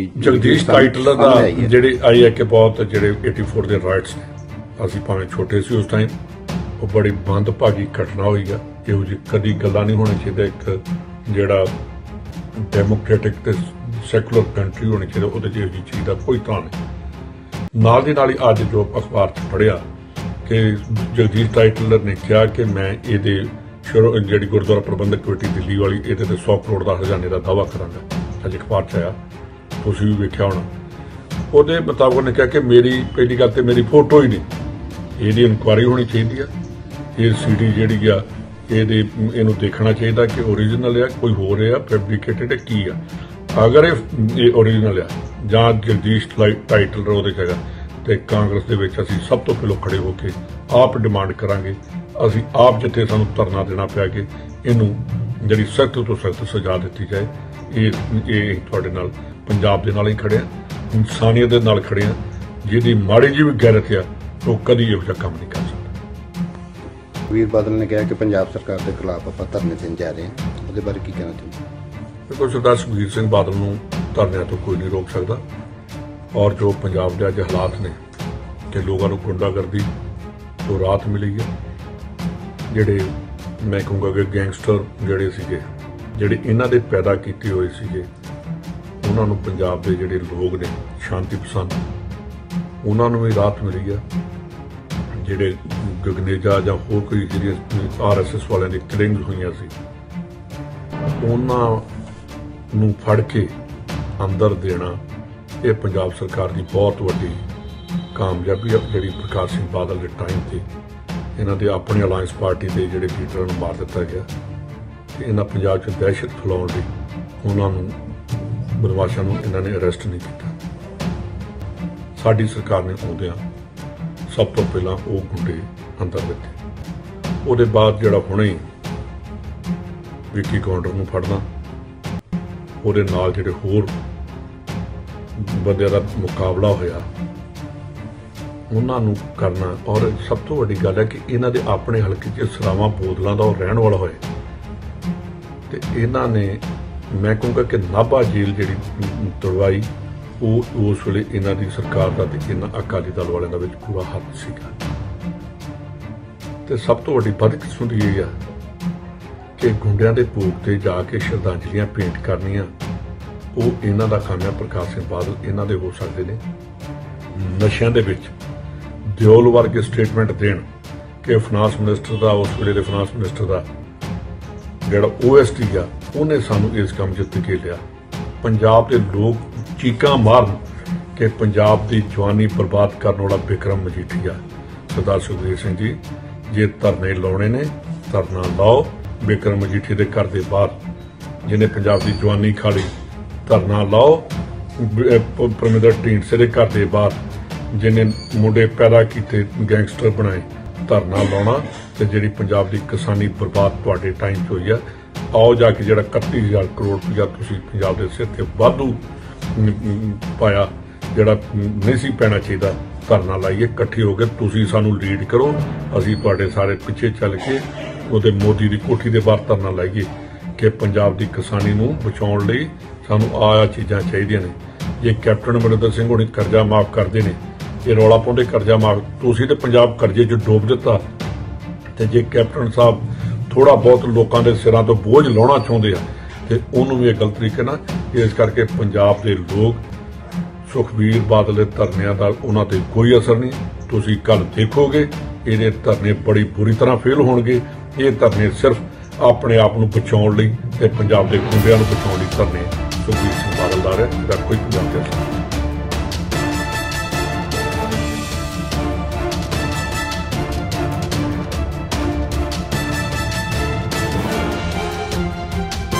ਜਗਦੀਸ਼ ਟਾਈਟਲਰ ਦਾ ਜਿਹੜੇ ਆਈ ਹੈ ਕਿ ਬਹੁਤ ਜਿਹੜੇ 84 ਦੇ ਰਾਈਟਸ ਅਸੀਂ ਭਾਵੇਂ ਛੋਟੇ ਸੀ ਉਸ ਟਾਈਮ ਉਹ ਬੜੀ ਮੰਦਭਾਗੀ ਘਟਨਾ ਹੋਈ ਆ। ਇਹੋ ਜਿਹੀ ਕਦੀ ਗੱਲਾਂ ਨਹੀਂ ਹੋਣੀ ਚਾਹੀਦਾ ਇੱਕ ਜਿਹੜਾ ਡੈਮੋਕ੍ਰੈਟਿਕ ਤੇ ਸੈਕੂਲਰ ਕੰਟਰੀ ਹੋਣੀ ਚਾਹੀਦਾ ਉਹਦੇ ਜਿਹੀ ਚੀਜ਼ ਦਾ ਕੋਈ ਤਾਂ ਨਹੀਂ। ਨਾਲ ਦੀ ਨਾਲ ਹੀ ਅੱਜ ਜੋ ਅਖਬਾਰ 'ਚ ਪੜਿਆ ਕਿ ਜਗਦੀਸ਼ ਟਾਈਟਲਰ ਨੇ ਕਿਹਾ ਕਿ ਮੈਂ ਇਹਦੇ ਸ਼ੁਰੂ ਜਿਹੜੀ ਗੁਰਦੁਆਰਾ ਪ੍ਰਬੰਧਕ ਕਮੇਟੀ ਦਿੱਲੀ ਵਾਲੀ ਇਹਦੇ ਤੇ 100 ਕਰੋੜ ਦਾ ਹਰਜਾਨੇ ਦਾ ਦਾਵਾ ਕਰਾਂਗਾ। ਅੱਜ ਅਖਬਾਰ 'ਚ ਆਇਆ। ਤੁਸੀਂ ਵੀ ਵੇਖਿਆ ਹੋਣਾ। ਉਹਦੇ ਮੁਤਾਬਕ ਉਹਨੇ ਕਿਹਾ ਕਿ ਮੇਰੀ ਪਹਿਲੀ ਗੱਲ ਤੇ ਮੇਰੀ ਫੋਟੋ ਹੀ ਨਹੀਂ। ਇਹਦੀ ਇਨਕੁਆਇਰੀ ਹੋਣੀ ਚਾਹੀਦੀ ਆ। ਇਹ ਸੀਡੀ ਜਿਹੜੀ ਆ, ਇਹਦੇ, ਇਹਨੂੰ ਦੇਖਣਾ ਚਾਹੀਦਾ ਕਿ ਓਰੀਜਨਲ ਆ, ਕੋਈ ਹੋਰ ਆ ਫੈਬਰੀਕੇਟਡ ਕੀ ਆ। ਅਗਰ ਇਹ ਇਹ ਓਰੀਜਨਲ ਆ, ਜਾਂ ਜਗਦੀਸ਼ ਲਾਈ- ਟਾਈਟਲ ਉਹਦੇ ਚ ਹੈਗਾ, ਤੇ ਕਾਂਗਰਸ ਦੇ ਵਿੱਚ ਅਸੀਂ ਸਭ ਤੋਂ ਪਹਿਲਾਂ ਖੜੇ ਹੋ ਕੇ ਆਪ ਡਿਮਾਂਡ ਕਰਾਂਗੇ। ਅਸੀਂ ਆਪ ਜਿੱਥੇ ਸਾਨੂੰ ਧਰਨਾ ਦੇਣਾ ਪਿਆ ਕਿ ਇਹਨੂੰ ਜਿਹੜੀ ਸਖਤ ਤੋਂ ਸਖਤ ਸਜ਼ਾ ਦਿੱਤੀ ਜਾਏ, ਇਹ ਇਹ ਤੁਹਾਡੇ ਨਾਲ ਪੰਜਾਬ ਦੇ ਨਾਲ ਹੀ ਖੜਿਆ ਇਨਸਾਨੀਅਤ ਦੇ ਨਾਲ ਖੜਿਆ ਜਿਹਦੀ ਮਾੜੀ ਜਿਹੀ ਵੀ ਗੈਰਤ ਆ ਉਹ ਕਦੀ ਇਹੋ ਜਿਹਾ ਕੰਮ ਨਹੀਂ ਕਰ ਸਕਦਾ। ਵੀਰ ਬਾਦਲ ਨੇ ਕਿਹਾ ਕਿ ਪੰਜਾਬ ਸਰਕਾਰ ਦੇ ਖਿਲਾਫ ਆਪਾਂ ਧਰਨੇ ਦੇਣ ਜਾ ਰਹੇ ਹਾਂ। ਉਹਦੇ ਬਾਰੇ ਕੀ ਕਹਿਣਾ ਚਾਹੁੰਦੇ ਦੇਖੋ ਸਰਦਾਰ ਸੁਖਬੀਰ ਸਿੰਘ ਬਾਦਲ ਨੂੰ ਧਰਨਿਆਂ ਤੋਂ ਕੋਈ ਨਹੀਂ ਰੋਕ ਸਕਦਾ। ਔਰ ਜੋ ਪੰਜਾਬ ਦੇ ਅੱਜ ਹਾਲਾਤ ਨੇ ਕਿ ਲੋਕਾਂ ਨੂੰ ਗੁੰਡਾਗਰਦੀ ਤੋਂ ਰਾਤ ਮਿਲੀ ਹੈ ਜਿਹੜੇ ਮੈਂ ਕਹੂੰਗਾ ਕਿ ਗੈਂਗਸਟਰ ਜਿਹੜੇ ਸੀਗੇ ਜਿਹੜੇ ਇਹਨਾਂ ਦੇ ਪੈਦਾ ਕੀਤੇ ਹੋਏ ਸੀਗੇ ਉਹਨਾਂ ਨੂੰ ਪੰਜਾਬ ਦੇ ਜਿਹੜੇ ਲੋਕ ਨੇ, ਸ਼ਾਂਤੀ ਪਸੰਦ, ਉਹਨਾਂ ਨੂੰ ਵੀ ਰਾਤ ਮਿਲੀ ਆ। ਜਿਹੜੇ ਗਗਨੇਜਾ ਜਾਂ ਹੋਰ ਕੋਈ ਜਿਹੜੀਆਂ ਆਰਐਸਐਸ ਵਾਲਿਆਂ ਦੀ ਕਿਲਿੰਗਸ ਹੋਈਆਂ ਸੀ, ਉਹਨਾਂ ਨੂੰ ਫੜ ਕੇ ਅੰਦਰ ਦੇਣਾ, ਇਹ ਪੰਜਾਬ ਸਰਕਾਰ ਦੀ ਬਹੁਤ ਵੱਡੀ ਕਾਮਯਾਬੀ ਹੈ ਜਿਹੜੀ ਪ੍ਰਕਾਸ਼ ਸਿੰਘ ਬਾਦਲ ਦੇ ਟਾਈਮ ਤੇ ਇਹਨਾਂ ਦੇ ਆਪਣੇ ਅਲਾਈਅੰਸ ਪਾਰਟੀ ਦੇ ਜਿਹੜੇ ਲੀਡਰਾਂ ਨੂੰ ਮਾਰ ਦਿੱਤਾ ਗਿਆ। ਤੇ ਇਹਨਾਂ ਪੰਜਾਬ 'ਚ ਦਹਿਸ਼ਤ ਫੈਲਾਉਣ ਲਈ ਉਹਨਾਂ ਨੂੰ ਬਦਮਾਸ਼ਾਂ ਨੂੰ ਇਹਨਾਂ ਨੇ ਅਰੈਸਟ ਨਹੀਂ ਕੀਤਾ। ਸਾਡੀ ਸਰਕਾਰ ਨੇ ਆਉਂਦਿਆਂ ਸਭ ਤੋਂ ਪਹਿਲਾਂ ਉਹ ਗੁੰਡੇ ਅੰਦਰ ਦਿੱਤੇ। ਉਹਦੇ ਬਾਅਦ ਜਿਹੜਾ ਹੁਣੇ ਹੀ ਵਿੱਕੀ ਕਾਉਂਟਰ ਨੂੰ ਫੜਨਾ, ਉਹਦੇ ਨਾਲ ਜਿਹੜੇ ਹੋਰ ਬੰਦਿਆਂ ਦਾ ਮੁਕਾਬਲਾ ਹੋਇਆ, ਉਹਨਾਂ ਨੂੰ ਕਰਨਾ। ਔਰ ਸਭ ਤੋਂ ਵੱਡੀ ਗੱਲ ਹੈ ਕਿ ਇਹਨਾਂ ਦੇ ਆਪਣੇ ਹਲਕੇ 'ਚ ਸਰਾਵਾਂ ਬੋਦਲਾਂ ਦਾ ਉਹ ਰਹਿਣ ਵਾਲਾ ਹੋਏ ਤੇ ਇਹਨਾਂ ਨੇ ਮੈਂ ਕਹੂੰਗਾ ਕਿ ਨਾਭਾ ਜੇਲ੍ਹ ਜਿਹੜੀ ਤੁੜਵਾਈ, ਉਹ ਉਸ ਵੇਲੇ ਇਹਨਾਂ ਦੀ ਸਰਕਾਰ ਦਾ ਤੇ ਇਹਨਾਂ ਅਕਾਲੀ ਦਲ ਵਾਲਿਆਂ ਦਾ ਵਿੱਚ ਪੂਰਾ ਹੱਥ ਸੀਗਾ। ਤੇ ਸਭ ਤੋਂ ਵੱਡੀ ਬਦਕਿਸਮਤੀ ਇਹ ਆ ਕਿ ਗੁੰਡਿਆਂ ਦੇ ਭੋਗ ਤੇ ਜਾ ਕੇ ਸ਼ਰਧਾਂਜਲੀਆਂ ਭੇਂਟ ਕਰਨੀਆਂ, ਉਹ ਇਹਨਾਂ ਦਾ ਕੰਮ ਹੈ ਪ੍ਰਕਾਸ਼ ਸਿੰਘ ਬਾਦਲ ਇਹਨਾਂ ਦੇ ਹੋ ਸਕਦੇ ਨੇ। ਨਸ਼ਿਆਂ ਦੇ ਵਿੱਚ ਦਿਓਲ ਵਰਗੇ ਸਟੇਟਮੈਂਟ ਦੇਣ ਕਿ ਫਾਈਨਾਂਸ ਮਿਨਿਸਟਰ ਦਾ, ਉਸ ਵੇਲੇ ਦੇ ਫਾਈਨਾਂਸ ਮਿਨਿਸਟਰ ਦਾ ਜਿਹੜਾ ਓਐਸਟੀ ਆ ਉਹਨੇ ਸਾਨੂੰ ਇਸ ਕੰਮ 'ਚ ਧਕੇ ਲਿਆ। ਪੰਜਾਬ ਦੇ ਲੋਕ ਚੀਕਾਂ ਮਾਰਨ ਕਿ ਪੰਜਾਬ ਦੀ ਜਵਾਨੀ ਬਰਬਾਦ ਕਰਨ ਵਾਲਾ ਵਿਕਰਮ ਮਜੀਠੀਆ। ਸਰਦਾਰ ਸੁਖਬੀਰ ਸਿੰਘ ਜੀ, ਜੇ ਧਰਨੇ ਲਾਉਣੇ ਨੇ, ਧਰਨਾ ਲਾਓ। ਵਿਕਰਮ ਮਜੀਠੀ ਦੇ ਘਰ ਦੇ ਬਾਹਰ ਜਿਹਨੇ ਪੰਜਾਬ ਦੀ ਜਵਾਨੀ ਖਾਲੀ, ਧਰਨਾ ਲਾਓ। ਬ- ਪਰਮਿੰਦਰ ਢੀਂਡਸੇ ਦੇ ਘਰ ਦੇ ਬਾਹਰ ਜਿਹਨੇ ਮੁੰਡੇ ਪੈਦਾ ਕੀਤੇ, ਗੈਂਗਸਟਰ ਬਣਾਏ, ਧਰਨਾ ਲਾਉਣਾ ਤੇ ਜਿਹੜੀ ਪੰਜਾਬ ਦੀ ਕਿਸਾਨੀ ਬਰਬਾਦ ਤੁਹਾਡੇ ਟਾਈਮ 'ਚ ਹੋਈ ਆ ਆਓ ਜਾ ਕੇ ਜਿਹੜਾ 31000 ਕਰੋੜ ਰੁਪਇਆ ਤੁਸੀਂ ਪੰਜਾਬ ਦੇ ਸਿਰ ਤੇ ਵਾਧੂ ਪਾਇਆ, ਜਿਹੜਾ ਨਹੀਂ ਸੀ ਪੈਣਾ ਚਾਹੀਦਾ ਧਰਨਾ ਲਾਈਏ, ਇਕੱਠੇ ਹੋ ਕੇ ਤੁਸੀਂ ਸਾਨੂੰ ਲੀਡ ਕਰੋ, ਅਸੀਂ ਤੁਹਾਡੇ ਸਾਰੇ ਪਿੱਛੇ ਚੱਲ ਕੇ ਉਹਦੇ ਮੋਦੀ ਦੀ ਕੋਠੀ ਦੇ ਬਾਹਰ ਧਰਨਾ ਲਾਈਏ ਕਿ ਪੰਜਾਬ ਦੀ ਕਿਸਾਨੀ ਨੂੰ ਬਚਾਉਣ ਲਈ ਸਾਨੂੰ ਆਹ ਚੀਜ਼ਾਂ ਚਾਹੀਦੀਆਂ ਨੇ। ਜੇ ਕੈਪਟਨ ਅਮਰਿੰਦਰ ਸਿੰਘ ਹੋਣੀ ਕਰਜ਼ਾ ਮਾਫ ਕਰਦੇ ਨੇ ਇਹ ਰੌਲਾ ਪਾਉਂਦੇ ਕਰਜ਼ਾ ਮਾਫ, ਤੁਸੀਂ ਤੇ ਪੰਜਾਬ ਕਰਜ਼ੇ 'ਚ ਡੋਬ ਦਿੱਤਾ। ਤੇ ਜੇ ਕੈਪਟਨ ਸਾਹਿਬ ਥੋੜਾ ਬਹੁਤ ਲੋਕਾਂ ਦੇ ਸਿਰਾਂ ਤੋਂ ਬੋਝ ਲਾਉਣਾ ਚਾਹੁੰਦੇ ਆ ਤੇ ਉਹਨੂੰ ਵੀ ਇਹ ਗਲਤ ਤਰੀਕੇ ਨਾਲ ਇਸ ਕਰਕੇ ਪੰਜਾਬ ਦੇ ਲੋਕ ਸੁਖਬੀਰ ਬਾਦਲ ਦੇ ਧਰਨਿਆਂ ਦਾ ਉਹਨਾਂ ਤੇ ਕੋਈ ਅਸਰ ਨਹੀਂ। ਤੁਸੀਂ ਕੱਲ ਦੇਖੋਗੇ, ਇਹਦੇ ਧਰਨੇ ਬੜੀ ਬੁਰੀ ਤਰ੍ਹਾਂ ਫੇਲ ਹੋਣਗੇ। ਇਹ ਧਰਨੇ ਸਿਰਫ ਆਪਣੇ ਆਪ ਨੂੰ ਬਚਾਉਣ ਲਈ ਤੇ ਪੰਜਾਬ ਦੇ ਗੁੰਡਿਆਂ ਨੂੰ ਬਚਾਉਣ ਲਈ ਧਰਨੇ ਸੁਖਬੀਰ ਸਿੰਘ ਬਾਦਲ ਦਾ ਹੈ ਕੋਈ ਪੰਜਾਬ ਦੇ ਅਸਰ ਨਹੀਂ।